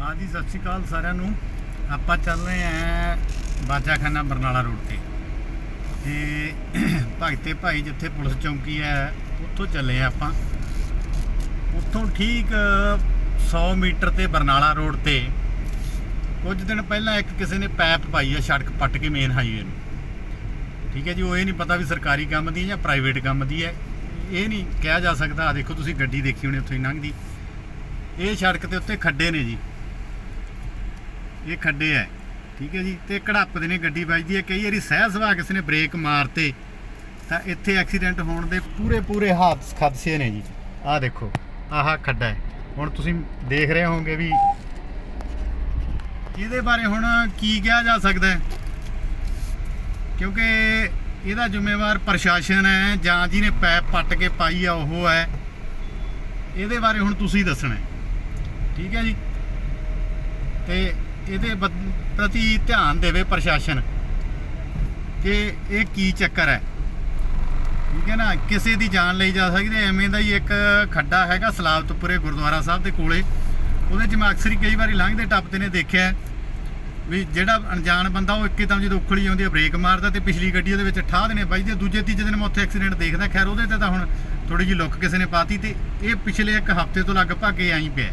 ਹਾਂਜੀ ਸਤਿ ਸ਼੍ਰੀ ਅਕਾਲ ਸਾਰਿਆਂ ਨੂੰ। ਆਪਾਂ ਚੱਲ ਰਹੇ ਆਂ ਬਾਜਾਖਾਨਾ ਬਰਨਾਲਾ ਰੋਡ ਤੇ। ਤੇ ਭਗਤੇ ਭਾਈ ਜਿੱਥੇ ਪੁਲਿਸ ਚੌਂਕੀ ਹੈ, ਉੱਥੋਂ ਚੱਲੇ ਆਂ ਆਪਾਂ। ਉੱਥੋਂ ਠੀਕ 100 ਮੀਟਰ ਤੇ ਬਰਨਾਲਾ ਰੋਡ ਤੇ ਕੁਝ ਦਿਨ ਪਹਿਲਾਂ ਇੱਕ ਕਿਸੇ ਨੇ ਪੈਪ ਪਾਈ ਹੈ ਸੜਕ ਪੱਟ ਕੇ ਮੇਨ ਹਾਈਵੇ ਨੂੰ। ਠੀਕ ਹੈ ਜੀ, ਉਹ ਇਹ ਨਹੀਂ ਪਤਾ ਵੀ ਸਰਕਾਰੀ ਕੰਮ ਦੀ ਹੈ ਜਾਂ ਪ੍ਰਾਈਵੇਟ ਕੰਮ ਦੀ ਹੈ। ਇਹ ਨਹੀਂ ਕਿਹਾ ਜਾ ਸਕਦਾ। ਆ ਦੇਖੋ, ਤੁਸੀਂ ਗੱਡੀ ਦੇਖੀ ਹੋਣੀ ਉੱਥੇ ਲੰਘਦੀ। ਇਹ ਸੜਕ 'ਤੇ ਉੱਤੇ ਖੱਡੇ ਨੇ ਜੀ। ਇਹ ਖੱਡੇ ਐ। ਠੀਕ ਹੈ ਜੀ? ਤੇ ਕੜਾਪਦੇ ਨੇ ਗੱਡੀ ਵੱਜਦੀ ਹੈ ਕਈ ਵਾਰੀ ਸਹਿ ਸੁਭਾਅ ਕਿਸੇ ਨੇ ਬ੍ਰੇਕ ਮਾਰਤੇ, ਤਾਂ ਇੱਥੇ ਐਕਸੀਡੈਂਟ ਹੋਣ ਦੇ ਪੂਰੇ ਪੂਰੇ ਹਾਦਸ ਖਦਸ਼ੇ ਨੇ ਜੀ। ਆਹ ਦੇਖੋ, ਆਹ ਖੱਡਾ ਹੈ ਹੁਣ ਤੁਸੀਂ ਦੇਖ ਰਹੇ ਹੋਵੋਗੇ ਵੀ ਇਹਦੇ ਬਾਰੇ ਹੁਣ ਕੀ ਕਿਹਾ ਜਾ ਸਕਦਾ ਹੈ ਕਿਉਂਕਿ ਇਹਦਾ ਜ਼ਿੰਮੇਵਾਰ ਪ੍ਰਸ਼ਾਸਨ ਹੈ ਜਾਂ ਜਿਹਨੇ ਪੈਪ ਪੱਟ ਕੇ ਪਾਈ ਆ, ਉਹ ਹੈ ਇਹਦੇ ਬਾਰੇ ਹੁਣ ਤੁਸੀਂ ਦੱਸਣਾ ਠੀਕ ਹੈ ਜੀ? ਤੇ ਇਹਦੇ ਬਦ- ਪ੍ਰਤੀ ਧਿਆਨ ਦੇਵੇ ਪ੍ਰਸ਼ਾਸਨ ਕਿ ਇਹ ਕੀ ਚੱਕਰ ਹੈ। ਠੀਕ ਹੈ ਨਾ? ਕਿਸੇ ਦੀ ਜਾਨ ਲਈ ਜਾ ਸਕਦੀ ਐਵੇਂ ਦਾ ਹੀ ਇੱਕ ਖੱਡਾ ਹੈਗਾ ਸਲਾਬਤਪੁਰੇ ਗੁਰਦੁਆਰਾ ਸਾਹਿਬ ਦੇ ਕੋਲੇ। ਉਹਦੇ 'ਚ ਮੈਂ ਅਕਸਰ ਹੀ ਕਈ ਵਾਰੀ ਲੰਘਦੇ ਟੱਪਦੇ ਨੇ ਦੇਖਿਆ ਵੀ ਜਿਹੜਾ ਅਣਜਾਣ ਬੰਦਾ ਉਹ ਇੱਕਦਮ ਜਦੋਂ ਉਖਲੀ ਆਉਂਦੀ ਹੈ, ਬ੍ਰੇਕ ਮਾਰਦਾ ਤੇ ਪਿਛਲੀ ਗੱਡੀ ਉਹਦੇ ਵਿੱਚ ਠਾਹ ਦੇਣੇ ਬਾਈ ਹੈ ਦੂਜੇ, ਤੀਜੇ ਦਿਨ ਮੈਂ ਉੱਥੇ ਐਕਸੀਡੈਂਟ ਦੇਖਦਾ। ਖੈਰ, ਉਹਦੇ ਤੇ ਤਾਂ ਹੁਣ ਥੋੜੀ ਜਿਹੀ ਲੁੱਕ ਕਿਸੇ ਨੇ ਪਾਤੀ ਤੇ ਇਹ ਪਿਛਲੇ ਇੱਕ ਹਫ਼ਤੇ ਤੋਂ ਲਗਭਗ ਇਹ ਆਈ ਪਿਆ